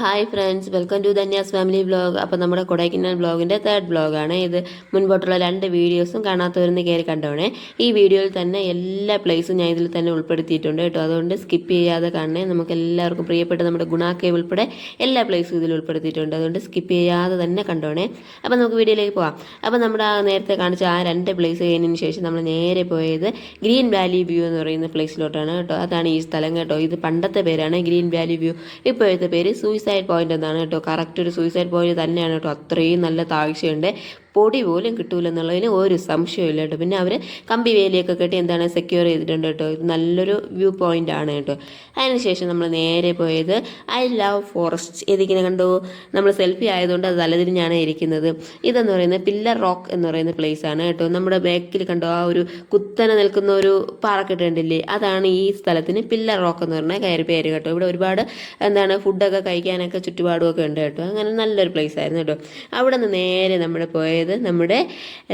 Hi friends welcome to Dhanya's family vlog അപ്പോൾ നമ്മുടെ Kodaikanal വ്ലോഗിന്റെ third വ്ലോഗാണ് ഇത് മുൻപോട്ടുള്ള രണ്ട് വീഡിയോസും കാണാത്തവരുന്ന് കയറി കണ്ടോണേ. ഈ വീഡിയോയിൽ തന്നെ എല്ലാ പ്ലേസും ഞാൻ ഇതിൽ തന്നെ ഉൾപ്പെടുത്തിയിട്ടുണ്ട് കേട്ടോ. അതുകൊണ്ട് സ്കിപ്പ് ചെയ്യാതെ കാണണേ. നമുക്ക് എല്ലാവർക്കും പ്രിയപ്പെട്ട നമ്മുടെ ഗുണാക്കേവ് ഉൾപ്പെടെ എല്ലാ പ്ലേസും ഇതിൽ ഉൾപ്പെടുത്തിയിട്ടുണ്ട്. അതുകൊണ്ട് സ്കിപ്പ് ചെയ്യാതെ തന്നെ കണ്ടോണേ. അപ്പോൾ നമുക്ക് വീഡിയോയിലേക്ക് പോകാം അപ്പോൾ നമ്മുടെ നേരത്തെ കാണിച്ച ആ രണ്ട് പ്ലേസ് കഴിഞ്ഞതിന് ശേഷം നമ്മൾ നേരെ പോയത് ഗ്രീൻ വാലി വ്യൂ എന്ന് പറയുന്ന പ്ലേസിലോട്ടാണ് കേട്ടോ. അതാണ് ഈ സ്ഥലം കേട്ടോ. ഇത് പണ്ടത്തെ പേരാണ് ഗ്രീൻ വാലി വ്യൂ ഇപ്പോഴത്തെ പേര് സൂയിസൈഡ് പോയിന്റ് എന്നാണ് കേട്ടോ. കറക്റ്റ് ഒരു സൂയിസൈഡ് പോയിന്റ് തന്നെയാണ് കേട്ടോ. അത്രയും നല്ല താഴ്ചയുണ്ട്. പൊടി പോലും കിട്ടൂല എന്നുള്ളതിന് ഒരു സംശയമില്ല കേട്ടോ. പിന്നെ അവർ കമ്പി വേലിയൊക്കെ കെട്ടി എന്താണ് സെക്യൂർ ചെയ്തിട്ടുണ്ട് കേട്ടോ. ഇത് നല്ലൊരു വ്യൂ പോയിന്റ് ആണ് കേട്ടോ. അതിനുശേഷം നമ്മൾ നേരെ പോയത് ഐ ലവ് ഫോറസ്റ്റ് ഇതിങ്ങനെ കണ്ടു? നമ്മൾ സെൽഫി ആയതുകൊണ്ട് അത് തലതിരിഞ്ഞാണ് ഇരിക്കുന്നത്. ഇതെന്ന് പറയുന്നത് പില്ലർ റോക്ക് എന്ന് പറയുന്ന പ്ലേസ് ആണ് കേട്ടോ. നമ്മുടെ ബാക്കിൽ കണ്ടോ ആ ഒരു കുത്തനെ നിൽക്കുന്ന ഒരു പാറക്കെട്ട് കണ്ടില്ലേ അതാണ് ഈ സ്ഥലത്തിന് പില്ലർ റോക്ക് എന്ന് പറഞ്ഞ കയറി പേര് കേട്ടോ. ഇവിടെ ഒരുപാട് എന്താണ് ഫുഡൊക്കെ കഴിക്കാനൊക്കെ ചുറ്റുപാടും ഒക്കെ ഉണ്ട് കേട്ടോ. അങ്ങനെ നല്ലൊരു പ്ലേസ് ആയിരുന്നു കേട്ടോ. അവിടെ നിന്ന് നേരെ നമ്മൾ പോയത് നമ്മുടെ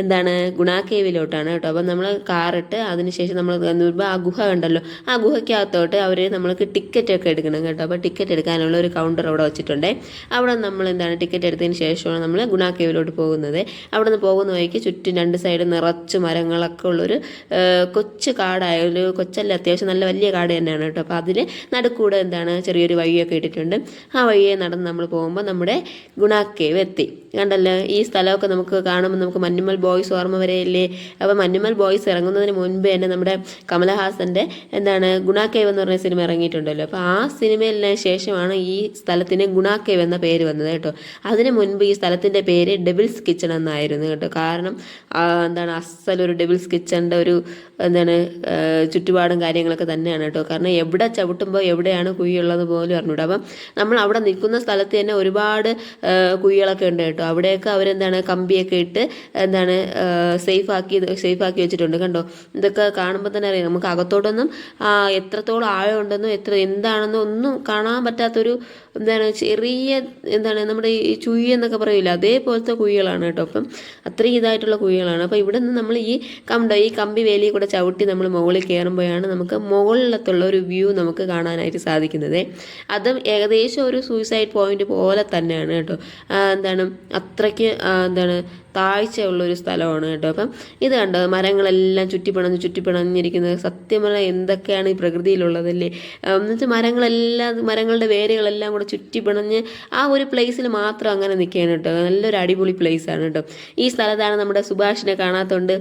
എന്താണ് ഗുണാക്കേവിലോട്ടാണ് കേട്ടോ. അപ്പം നമ്മൾ കാറിട്ട് അതിനുശേഷം നമ്മൾ വരുമ്പോൾ ആ ഗുഹ ഉണ്ടല്ലോ ആ ഗുഹയ്ക്കകത്തോട്ട് അവർ നമ്മൾക്ക് ടിക്കറ്റ് ഒക്കെ എടുക്കണം കേട്ടോ. അപ്പോൾ ടിക്കറ്റ് എടുക്കാനുള്ള ഒരു കൗണ്ടർ അവിടെ വെച്ചിട്ടുണ്ട്. അവിടെ നമ്മൾ എന്താണ് ടിക്കറ്റ് എടുത്തതിന് ശേഷമാണ് നമ്മൾ ഗുണാക്കേവിലോട്ട് പോകുന്നത്. അവിടെ നിന്ന് പോകുന്ന വഴിക്ക് ചുറ്റും രണ്ട് സൈഡ് നിറച്ച് മരങ്ങളൊക്കെ ഉള്ളൊരു കൊച്ചു കാടായ ഒരു കൊച്ചല്ല അത്യാവശ്യം നല്ല വലിയ കാട് തന്നെയാണ് കേട്ടോ. അപ്പോൾ അതിൽ നടുക്കൂടെ എന്താണ് ചെറിയൊരു വഴിയൊക്കെ ഇട്ടിട്ടുണ്ട്. ആ വഴിയെ നടന്ന് നമ്മൾ പോകുമ്പോൾ നമ്മുടെ ഗുണാക്കേവ് എത്തി. കണ്ടല്ലോ? ഈ സ്ഥലമൊക്കെ നമുക്ക് കാണുമ്പോൾ നമുക്ക് മഞ്ഞുമൽ ബോയ്സ് ഓർമ്മ വരെയില്ലേ? അപ്പോൾ മഞ്ഞുമൽ ബോയ്സ് ഇറങ്ങുന്നതിന് മുൻപ് തന്നെ നമ്മുടെ കമലഹാസന്റെ എന്താണ് ഗുണാക്കേവ് എന്ന് പറഞ്ഞ സിനിമ ഇറങ്ങിയിട്ടുണ്ടല്ലോ. അപ്പോൾ ആ സിനിമയിലെ ശേഷമാണ് ഈ സ്ഥലത്തിന് ഗുണാക്കേവ് എന്ന പേര് വന്നത് കേട്ടോ. അതിന് മുൻപ് ഈ സ്ഥലത്തിന്റെ പേര് ഡെബിൾസ് കിച്ചൺ എന്നായിരുന്നു കേട്ടോ. കാരണം എന്താണ് അസലൊരു ഡെബിൾസ് കിച്ചണിന്റെ ഒരു എന്താണ് ചുറ്റുപാടും കാര്യങ്ങളൊക്കെ തന്നെയാണ് കേട്ടോ. കാരണം എവിടെ ചവിട്ടുമ്പോൾ എവിടെയാണ് കുഴിയുള്ളത് പോലും അറിഞ്ഞൂടാ. അപ്പം നമ്മൾ അവിടെ നിൽക്കുന്ന സ്ഥലത്ത് തന്നെ ഒരുപാട് കുഴികളൊക്കെ ഉണ്ട് കേട്ടോ. അവിടെയൊക്കെ അവരെന്താണ് കമ്പിയൊക്കെ ഇട്ട് എന്താണ് സേഫ് ആക്കി സേഫ് ആക്കി വെച്ചിട്ടുണ്ട്. കണ്ടോ? ഇതൊക്കെ കാണുമ്പോൾ തന്നെ അറിയാം. നമുക്ക് അകത്തോട്ടൊന്നും എത്രത്തോളം ആഴമുണ്ടെന്നോ എത്ര എന്താണെന്നോ ഒന്നും കാണാൻ പറ്റാത്തൊരു എന്താണ് ചെറിയ എന്താണ് നമ്മുടെ ഈ ചുഴി എന്നൊക്കെ പറയില്ല അതേപോലത്തെ കുഴികളാണ് കേട്ടോ. അപ്പം അത്രയും ഇതായിട്ടുള്ള കുഴികളാണ്. അപ്പോൾ ഇവിടെ നിന്ന് നമ്മൾ ഈ കണ്ടോ ഈ കമ്പി വേലിയിൽ കൂടെ ചവിട്ടി നമ്മൾ മുകളിൽ കയറുമ്പോഴാണ് നമുക്ക് മുകളിലത്തുള്ള ഒരു വ്യൂ നമുക്ക് കാണാനായിട്ട് സാധിക്കുന്നത്. അതും ഏകദേശം ഒരു സൂയിസൈഡ് പോയിന്റ് പോലെ തന്നെയാണ് കേട്ടോ. എന്താണ് അത്രയ്ക്ക് എന്താണ് താഴ്ചയുള്ള ഒരു സ്ഥലമാണ് കേട്ടോ. അപ്പം ഇത് കണ്ടോ മരങ്ങളെല്ലാം ചുറ്റിപ്പിണഞ്ഞ് ചുറ്റിപ്പിണഞ്ഞിരിക്കുന്നത്. സത്യം പറഞ്ഞാൽ എന്തൊക്കെയാണ് ഈ പ്രകൃതിയിലുള്ളതല്ലേ? എന്നുവെച്ചാൽ മരങ്ങളെല്ലാം മരങ്ങളുടെ വേരുകളെല്ലാം കൂടെ ചുറ്റിപ്പിണഞ്ഞ് ആ ഒരു പ്ലേസിൽ മാത്രം അങ്ങനെ നിൽക്കുകയാണ് കേട്ടോ. നല്ലൊരു അടിപൊളി ആണ് കേട്ടോ. ഈ സ്ഥലത്താണ് നമ്മുടെ സുഭാഷിനെ കാണാത്തോണ്ട്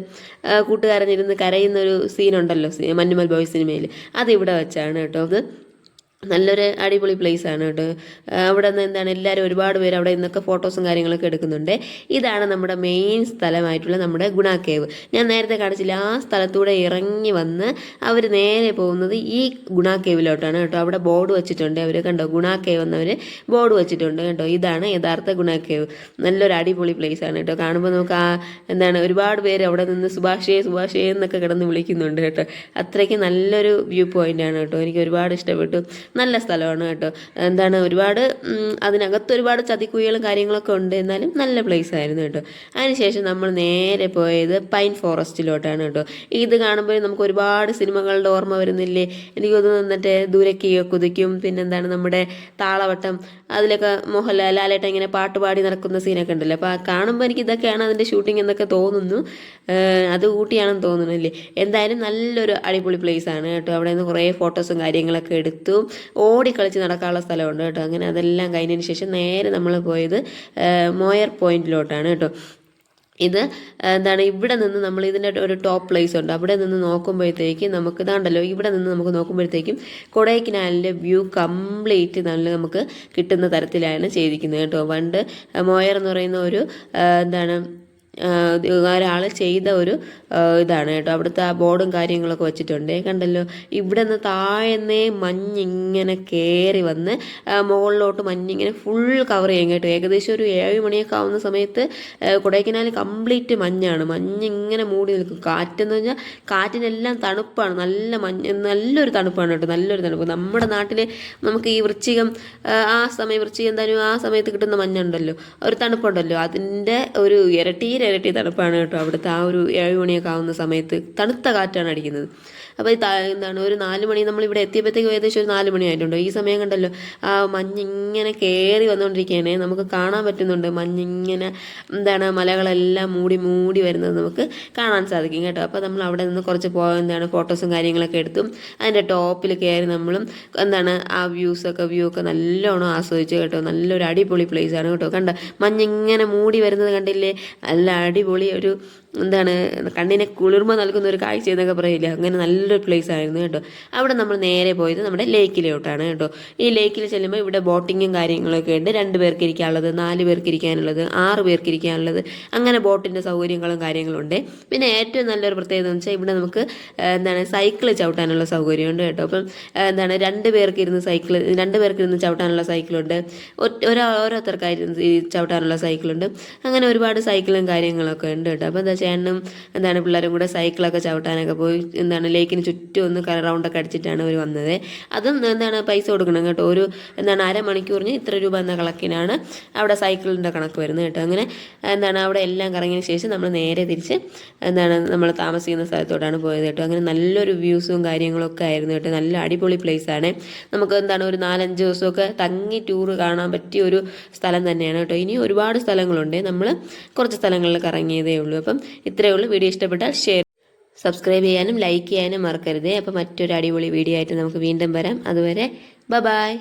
കൂട്ടുകാരനിരുന്ന് കരയുന്ന ഒരു സീനുണ്ടല്ലോ മഞ്ഞുമൽ ബോയ് സിനിമയിൽ അത് ഇവിടെ വെച്ചാണ് കേട്ടോ. അത് നല്ലൊരു അടിപൊളി പ്ലേസ് ആണ് കേട്ടോ. അവിടെ നിന്ന് എന്താണ് എല്ലാവരും ഒരുപാട് പേര് അവിടെ നിന്നൊക്കെ ഫോട്ടോസും കാര്യങ്ങളൊക്കെ എടുക്കുന്നുണ്ട്. ഇതാണ് നമ്മുടെ മെയിൻ സ്ഥലമായിട്ടുള്ള നമ്മുടെ ഗുണ കേവ് ഞാൻ നേരത്തെ കാണിച്ചില്ല ആ സ്ഥലത്തൂടെ ഇറങ്ങി വന്ന് അവർ നേരെ പോകുന്നത് ഈ ഗുണ കേവിലോട്ടാണ് കേട്ടോ. അവിടെ ബോർഡ് വെച്ചിട്ടുണ്ട് അവർ കണ്ടോ ഗുണ കേവ് എന്നവർ ബോർഡ് വെച്ചിട്ടുണ്ട് കേട്ടോ. ഇതാണ് യഥാർത്ഥ ഗുണ കേവ് നല്ലൊരു അടിപൊളി പ്ലേസ് ആണ് കേട്ടോ. കാണുമ്പോൾ നമുക്ക് ആ എന്താണ് ഒരുപാട് പേര് അവിടെ നിന്ന് സുഭാഷേ സുഭാഷേ എന്നൊക്കെ കിടന്ന് വിളിക്കുന്നുണ്ട് കേട്ടോ. അത്രയ്ക്ക് നല്ലൊരു വ്യൂ പോയിന്റ് ആണ് കേട്ടോ. എനിക്ക് ഒരുപാട് ഇഷ്ടപ്പെട്ടു. നല്ല സ്ഥലമാണ് കേട്ടോ. എന്താണ് ഒരുപാട് അതിനകത്ത് ഒരുപാട് ചതിക്കുഴികളും കാര്യങ്ങളൊക്കെ ഉണ്ട്. എന്നാലും നല്ല പ്ലേസ് ആയിരുന്നു കേട്ടോ. അതിനുശേഷം നമ്മൾ നേരെ പോയത് പൈൻ ഫോറസ്റ്റിലോട്ടാണ് കേട്ടോ. ഇത് കാണുമ്പോൾ നമുക്ക് ഒരുപാട് സിനിമകളുടെ ഓർമ്മ വരുന്നില്ലേ? എനിക്ക് തോന്നുന്നു എന്നിട്ട് ദൂരക്ക് കുതിക്കും പിന്നെന്താണ് നമ്മുടെ താളവട്ടം അതിലൊക്കെ മോഹൻലാൽ ലാലേട്ട ഇങ്ങനെ പാട്ടുപാടി നടക്കുന്ന സീനൊക്കെ ഉണ്ടല്ലോ. അപ്പോൾ കാണുമ്പോൾ എനിക്ക് ഇതൊക്കെയാണ് അതിന്റെ ഷൂട്ടിംഗ് എന്നൊക്കെ തോന്നുന്നു. അത് ഊട്ടിയാണെന്ന് തോന്നുന്നില്ലേ എന്തായാലും നല്ലൊരു അടിപൊളി പ്ലേസ് ആണ് കേട്ടോ. അവിടെ നിന്ന് കുറേ ഫോട്ടോസും കാര്യങ്ങളൊക്കെ എടുത്തു. ഓടിക്കളിച്ച് നടക്കാനുള്ള സ്ഥലമുണ്ട് കേട്ടോ. അങ്ങനെ അതെല്ലാം കഴിഞ്ഞതിന് ശേഷം നേരെ നമ്മൾ പോയത് മോയർ പോയിന്റിലോട്ടാണ് കേട്ടോ. ഇത് എന്താണ് ഇവിടെ നിന്ന് നമ്മൾ ഇതിന്റെ ഒരു ടോപ്പ് പ്ലേസ് ഉണ്ട്. അവിടെ നിന്ന് നോക്കുമ്പോഴത്തേക്ക് നമുക്ക് ഇതാണ്ടല്ലോ ഇവിടെ നിന്ന് നമുക്ക് നോക്കുമ്പോഴത്തേക്കും കൊടൈക്കനാലിന്റെ വ്യൂ കംപ്ലീറ്റ് നല്ല നമുക്ക് കിട്ടുന്ന തരത്തിലാണ് ചെയ്തിരിക്കുന്നത് കേട്ടോ. പണ്ട് മോയർ എന്ന് പറയുന്ന ഒരു എന്താണ് ഒരാൾ ചെയ്ത ഒരു ഇതാണ് കേട്ടോ. അവിടുത്തെ ആ ബോർഡും കാര്യങ്ങളൊക്കെ വെച്ചിട്ടുണ്ട്. കണ്ടല്ലോ? ഇവിടെ നിന്ന് താഴ്ന്നേ മഞ്ഞിങ്ങനെ കയറി വന്ന് മുകളിലോട്ട് മഞ്ഞിങ്ങനെ ഫുൾ കവർ ചെയ്യും കേട്ടോ. ഏകദേശം ഒരു ഏഴ് മണിയൊക്കെ ആവുന്ന സമയത്ത് കൊടൈക്കനാൽ കംപ്ലീറ്റ് മഞ്ഞാണ്. മഞ്ഞിങ്ങനെ മൂടി നിൽക്കും. കാറ്റെന്ന് പറഞ്ഞാൽ കാറ്റിനെല്ലാം തണുപ്പാണ്. നല്ല മഞ്ഞ് നല്ലൊരു തണുപ്പാണ് കേട്ടോ. നല്ലൊരു തണുപ്പ്. നമ്മുടെ നാട്ടിൽ നമുക്ക് ഈ വൃശ്ചികം ആ സമയം വൃശ്ചികം എന്തായാലും ആ സമയത്ത് കിട്ടുന്ന മഞ്ഞുണ്ടല്ലോ. ഒരു തണുപ്പുണ്ടല്ലോ. അതിന്റെ ഒരു ഇരട്ടി ഇരട്ടി തണുപ്പാണ് കേട്ടോ. അവിടുത്തെ ആ ഒരു ഏഴ് മണിയൊക്കെ ആവുന്ന സമയത്ത് തണുത്ത കാറ്റാണ് അടിക്കുന്നത്. അപ്പോൾ എന്താണ് ഒരു നാല് മണി നമ്മൾ ഇവിടെ എത്തിയപ്പോഴത്തേക്കും ഏകദേശം ഒരു നാല് മണി ആയിട്ടുണ്ടോ. ഈ സമയം കണ്ടല്ലോ ആ മഞ്ഞിങ്ങനെ കയറി വന്നുകൊണ്ടിരിക്കുകയാണ്. നമുക്ക് കാണാൻ പറ്റുന്നുണ്ട് മഞ്ഞിങ്ങനെ എന്താണ് മലകളെല്ലാം മൂടി മൂടി വരുന്നത് നമുക്ക് കാണാൻ സാധിക്കും കേട്ടോ. അപ്പോൾ നമ്മൾ അവിടെ നിന്ന് കുറച്ച് പോ എന്താണ് ഫോട്ടോസും കാര്യങ്ങളൊക്കെ എടുത്തും. അതിന്റെ ടോപ്പിൽ കയറി നമ്മളും എന്താണ് ആ വ്യൂസൊക്കെ വ്യൂ ഒക്കെ നല്ലോണം ആസ്വദിച്ചു കേട്ടോ. നല്ലൊരു അടിപൊളി പ്ലേസ് ആണ് കേട്ടോ. കണ്ട മഞ്ഞിങ്ങനെ മൂടി വരുന്നത് കണ്ടില്ലേ? നല്ല അടിപൊളി ഒരു എന്താണ് കണ്ണിനെ കുളിർമ നൽകുന്ന ഒരു കാഴ്ച എന്നൊക്കെ പറയില്ല? അങ്ങനെ നല്ലൊരു പ്ലേസ് ആയിരുന്നു കേട്ടോ. അവിടെ നമ്മൾ നേരെ പോയത് നമ്മുടെ ലേക്കിലോട്ടാണ് കേട്ടോ. ഈ ലേക്കിൽ ചെല്ലുമ്പോൾ ഇവിടെ ബോട്ടിങ്ങും കാര്യങ്ങളൊക്കെ ഉണ്ട്. രണ്ട് പേർക്ക് ഇരിക്കാനുള്ളത് നാല് പേർക്ക് ഇരിക്കാനുള്ളത് ആറ് പേർക്ക് ഇരിക്കാനുള്ളത്. അങ്ങനെ ബോട്ടിന്റെ സൗകര്യങ്ങളും കാര്യങ്ങളും ഉണ്ട്. പിന്നെ ഏറ്റവും നല്ലൊരു പ്രത്യേകത എന്ന് വെച്ചാൽ ഇവിടെ നമുക്ക് എന്താണ് സൈക്കിൾ ചവിട്ടാനുള്ള സൗകര്യമുണ്ട് കേട്ടോ. അപ്പം എന്താണ് രണ്ട് പേർക്ക് ഇരുന്ന് സൈക്കിൾ രണ്ട് പേർക്ക് ഇരുന്ന് ചവിട്ടാനുള്ള സൈക്കിളുണ്ട് ഒരാ ഓരോരുത്തർക്കായിരുന്നു ചവിട്ടാനുള്ള സൈക്കിളുണ്ട് അങ്ങനെ ഒരുപാട് സൈക്കിളും കാര്യങ്ങളൊക്കെ ഉണ്ട് കേട്ടോ. അപ്പോൾ എന്താ ചേട്ടനും എന്താണ് പിള്ളേരും കൂടെ സൈക്കിളൊക്കെ ചവിട്ടാനൊക്കെ പോയി എന്താണ് ലേക്കിന് ചുറ്റും ഒന്ന് റൗണ്ടൊക്കെ അടിച്ചിട്ടാണ് അവർ വന്നത്. അതും എന്താണ് പൈസ കൊടുക്കണം കേട്ടോ. ഒരു എന്താണ് അരമണിക്കൂറിന് ഇത്ര രൂപ എന്ന കണക്കിനാണ് അവിടെ സൈക്കിളിന്റെ കണക്ക് വരുന്നത് കേട്ടോ. അങ്ങനെ എന്താണ് അവിടെ എല്ലാം കറങ്ങിയ ശേഷം നമ്മൾ നേരെ തിരിച്ച് എന്താണ് നമ്മൾ താമസിക്കുന്ന സ്ഥലത്തോട്ടാണ് പോയത് കേട്ടോ. അങ്ങനെ നല്ലൊരു വ്യൂസും കാര്യങ്ങളൊക്കെ ആയിരുന്നു കേട്ടോ. നല്ല അടിപൊളി place ആണ്. നമുക്ക് എന്താണ് ഒരു നാലഞ്ച് ദിവസമൊക്കെ തങ്ങി ടൂറ് കാണാൻ പറ്റിയ ഒരു സ്ഥലം തന്നെയാണ് കേട്ടോ. ഇനി ഒരുപാട് സ്ഥലങ്ങളുണ്ട്. നമ്മൾ കുറച്ച് സ്ഥലങ്ങളിൽ കറങ്ങിയതേ ഉള്ളൂ. അപ്പം ഇത്രയേ ഉള്ളൂ. വീഡിയോ ഇഷ്ടപ്പെട്ടാൽ ഷെയർ സബ്സ്ക്രൈബ് ചെയ്യാനും ലൈക്ക് ചെയ്യാനും മറക്കരുത്. അപ്പോൾ മറ്റൊരു അടിപൊളി വീഡിയോ ആയിട്ട് നമുക്ക് വീണ്ടും വരാം. അതുവരെ ബ ബായ്